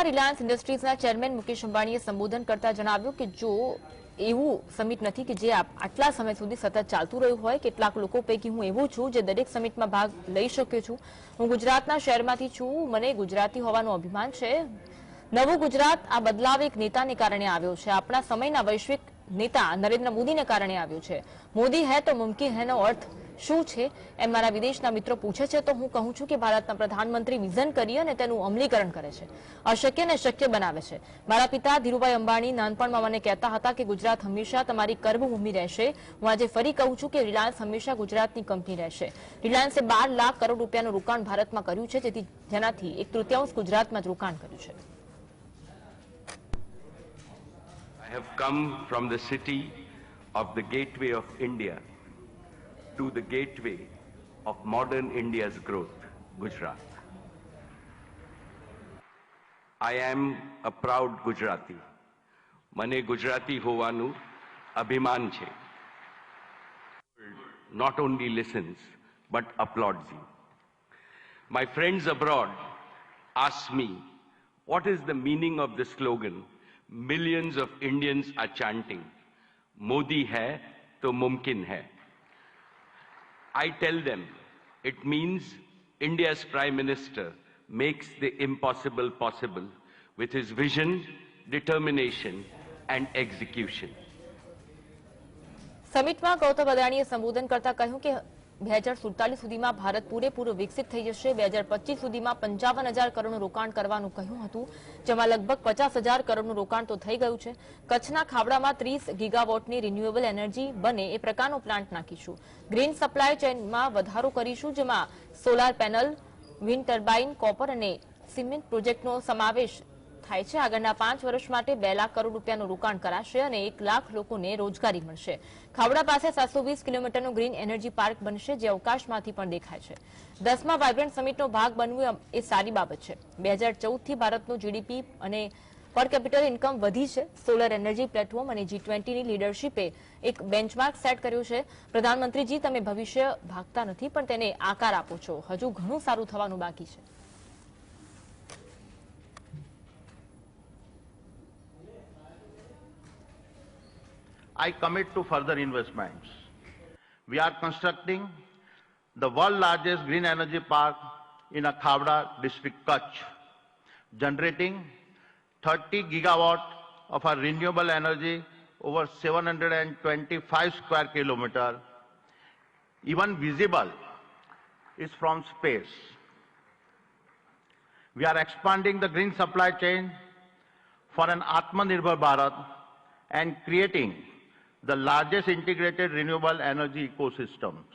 સમિટમાં રિલાયન્સ ઇન્ડસ્ટ્રીઝના ચેરમેન મુકેશ અંબાણીએ સંબોધન કરતા જણાવ્યું કે જો એવું સમિટ નથી કે જે આટલા સમય સુધી સતત ચાલતું રહ્યું હોય, કેટલાક લોકો પૈકી હું એવું છું જે દરેક સમિટમાં ભાગ લઈ શક્યો છું. હું ગુજરાતના શહેરમાંથી છું, મને ગુજરાતી હોવાનું અભિમાન છે. નવું ગુજરાત આ બદલાવ એક નેતાને કારણે આવ્યો છે. આપણા સમયના વૈશ્વિક નેતા નરેન્દ્ર મોદીને કારણે આવ્યો છે. મોદી હૈ તો મુમકિન હૈનો અર્થ. શું છે? એમ મારા વિદેશના મિત્રો પૂછે છે, તો હું કહું છું કે ભારતના પ્રધાનમંત્રી વિઝન કરી અને તેનું અમલીકરણ કરે છે. અશક્યને શક્ય બનાવે છે. મારા પિતા ધીરુભાઈ અંબાણી નાનપણમાં મને કહેતા હતા કે ગુજરાત હંમેશા તમારી કર્મભૂમિ રહેશે. હું આજે ફરી કહું છું કે રિલાયન્સ હંમેશા ગુજરાતની કંપની રહેશે. રિલાયન્સે બાર લાખ કરોડ રૂપિયાનું રોકાણ ભારતમાં કર્યું છે, જેથી જેનાથી એક તૃતીયાંશ ગુજરાતમાં જ રોકાણ કર્યું છે. I have come from the city of the gateway of India. to the gateway of modern India's growth, Gujarat. I am a proud Gujarati. મને ગુજરાતી હોવાનું અભિમાન છે not only listens but applauds you. My friends abroad ask me, what is the meaning of the slogan millions of Indians are chanting, Modi hai to mumkin hai. I tell them it means India's Prime Minister makes the impossible possible with his vision, determination, and execution. સમિટમાં Gautam અદાણીએ સંબોધન કરતા કહ્યું કે બે હજાર સુડતાલીસ સુધીમાં ભારત પૂરેપૂરું વિકસિત થઈ જશે. બે હજાર પચીસ સુધીમાં પંચાવન હજાર કરોડનું રોકાણ કરવાનું કહ્યું હતું, જેમાં લગભગ પચાસ હજાર કરોડનું રોકાણ તો થઈ ગયું છે. કચ્છના ખાવડામાં ત્રીસ ગીગાવોટની રિન્યુએબલ એનર્જી બને એ પ્રકારનો પ્લાન્ટ નાખીશું. ગ્રીન સપ્લાય ચેઇનમાં વધારો કરીશું, જેમાં solar panel wind turbine copper અને સિમેન્ટ પ્રોજેક્ટનો સમાવેશ થાય છે. આગળના પાંચ વર્ષ માટે બે લાખ કરોડ રૂપિયાનું રોકાણ કરાશે અને એક લાખ લોકોને રોજગારી મળશે. ખાવડા પાસે સાતસો વીસ કિલોમીટરનું ગ્રીન એનર્જી પાર્ક બનશે, જે અવકાશમાંથી પણ દેખાય છે. દસમા વાયબ્રન્ટ સમિટનો ભાગ બનવું એ સારી બાબત છે. બે હજાર ચૌદથી ભારતનું જીડીપી અને પર કેપિટલ ઇન્કમ વધી છે. સોલર એનર્જી પ્લેટફોર્મ અને જી ટ્વેન્ટીની લીડરશીપે એક બેન્ચમાર્ક સેટ કર્યું છે. પ્રધાનમંત્રીજી, તમે ભવિષ્ય ભાગતા નથી, પણ તેને આકાર આપો છો. હજુ ઘણું સારું થવાનું બાકી છે. I commit to further investments. We are constructing the world largest green energy park in a Khavda district, Kutch, generating 30 gigawatt of our renewable energy over 725 square kilometer. Even visible is from space. We are expanding the green supply chain for an Atmanirbhar Bharat and creating the largest integrated renewable energy ecosystem.